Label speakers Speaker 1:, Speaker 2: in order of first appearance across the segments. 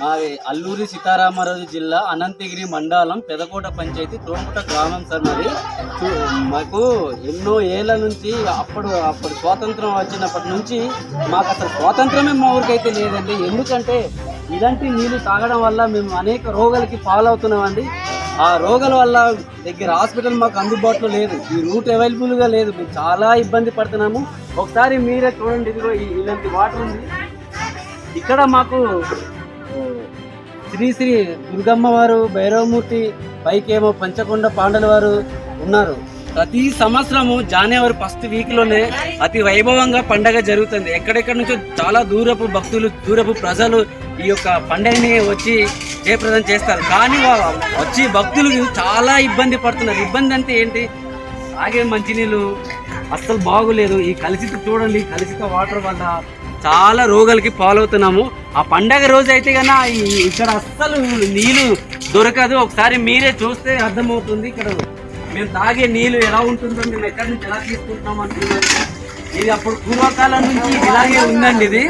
Speaker 1: మాది అల్లూరి సీతారామరాజు జిల్లా అనంతగిరి మండలం పెదకోట పంచాయతీ తోముట గ్రామం సార్ మరి మాకు ఎన్నో ఏళ్ళ నుంచి అప్పుడు అప్పుడు స్వాతంత్రం వచ్చినప్పటి నుంచి మాకు అసలు స్వాతంత్రమే మా ఊరికైతే లేదండి. ఎందుకంటే ఇలాంటి నీళ్ళు తాగడం వల్ల మేము అనేక రోగాలకి పాలవుతున్నామండి. ఆ రోగాల వల్ల దగ్గర హాస్పిటల్ మాకు అందుబాటులో లేదు. ఈ రూట్ అవైలబుల్గా లేదు. మేము చాలా ఇబ్బంది పడుతున్నాము. ఒకసారి మీరే చూడండి ఇదిగో ఇలాంటి వాటర్ ఉంది. ఇక్కడ మాకు శ్రీ శ్రీ దుర్గమ్మ వారు భైరవమూర్తి పైకేమో పంచకొండ పాండల వారు ఉన్నారు. ప్రతి సంవత్సరము జనవరి ఫస్ట్ వీక్లోనే అతి వైభవంగా పండగ జరుగుతుంది. ఎక్కడెక్కడి నుంచో చాలా దూరపు భక్తులు దూరపు ప్రజలు ఈ యొక్క పండగని వచ్చి జయప్రదం చేస్తారు. కానీ వచ్చి భక్తులు చాలా ఇబ్బంది పడుతున్నారు. ఇబ్బంది అంటే ఏంటి? తాగే మంచినీళ్ళు అస్సలు బాగులేదు. ఈ కలుషిత చూడండి కలుషిత వాటర్ వల్ల చాలా రోగాలకి పాలవుతున్నాము. ఆ పండగ రోజు అయితే కన్నా ఇక్కడ అస్సలు నీళ్ళు దొరకదు. ఒకసారి మీరే చూస్తే అర్థమవుతుంది ఇక్కడ. మేము తాగే నీళ్ళు ఎలా ఉంటుందో మేము ఎక్కడి నుంచి ఎలా తీసుకుంటున్నాం అంటున్నారు ఇది అప్పుడు పూర్వకాలం నుంచి ఇలాగే ఉందండి ఇది.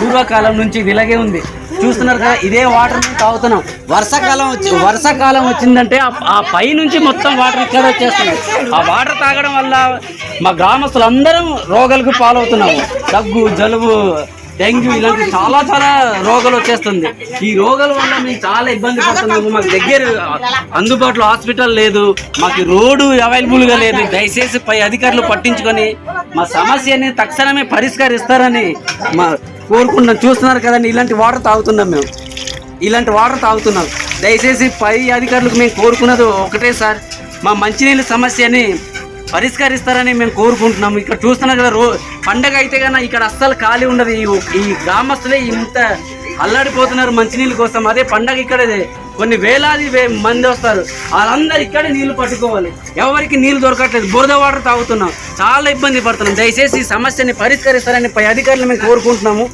Speaker 1: పూర్వకాలం నుంచి ఇది ఇలాగే ఉంది. చూస్తున్నారు కదా ఇదే వాటర్ తాగుతున్నాం. వర్షాకాలం వచ్చి వర్షాకాలం వచ్చిందంటే ఆ- పై నుంచి మొత్తం వాటర్ ఇక్కడ వచ్చేస్తున్నాయి. ఆ వాటర్ తాగడం వల్ల మా గ్రామస్తులందరం రోగాలకు పాలవుతున్నాము. దగ్గు జలుబు డెంగ్యూ ఇలాంటి చాలా చాలా రోగాలు వచ్చేస్తుంది. ఈ రోగాల వల్ల మేము చాలా ఇబ్బంది పడుతున్నాము మాకు దగ్గర అందుబాటులో హాస్పిటల్ లేదు. మాకు రోడ్డు అవైలబుల్గా లేదు. దయచేసి పై అధికారులు పట్టించుకొని మా సమస్యని తక్షణమే పరిష్కరిస్తారని మా కోరుకుంటున్నాం. చూస్తున్నారు కదండి ఇలాంటి వాటర్ తాగుతున్నాం మేము. ఇలాంటి వాటర్ తాగుతున్నాం. దయచేసి పై అధికారులకు మేము కోరుకున్నది ఒకటే సార్. మా మంచినీళ్ళ సమస్యని పరిష్కరిస్తారని మేము కోరుకుంటున్నాము. ఇక్కడ చూస్తున్నాం కదా రో పండగ అయితే కన్నా ఇక్కడ అస్సలు ఖాళీ ఉండదు. ఈ ఈ గ్రామస్తులే ఇంత అల్లాడిపోతున్నారు మంచినీళ్ళ కోసం. అదే పండగ ఇక్కడ కొన్ని వేలాది వే- మంది వస్తారు. వాళ్ళందరూ ఇక్కడే నీళ్ళు పట్టుకోవాలి. ఎవరికి నీళ్ళు దొరకట్లేదు. బురద వాటర్ తాగుతున్నాం. చాలా ఇబ్బంది పడుతున్నాం. దయచేసి ఈ సమస్యని పరిష్కరిస్తారని పై అధికారులు మేము కోరుకుంటున్నాము.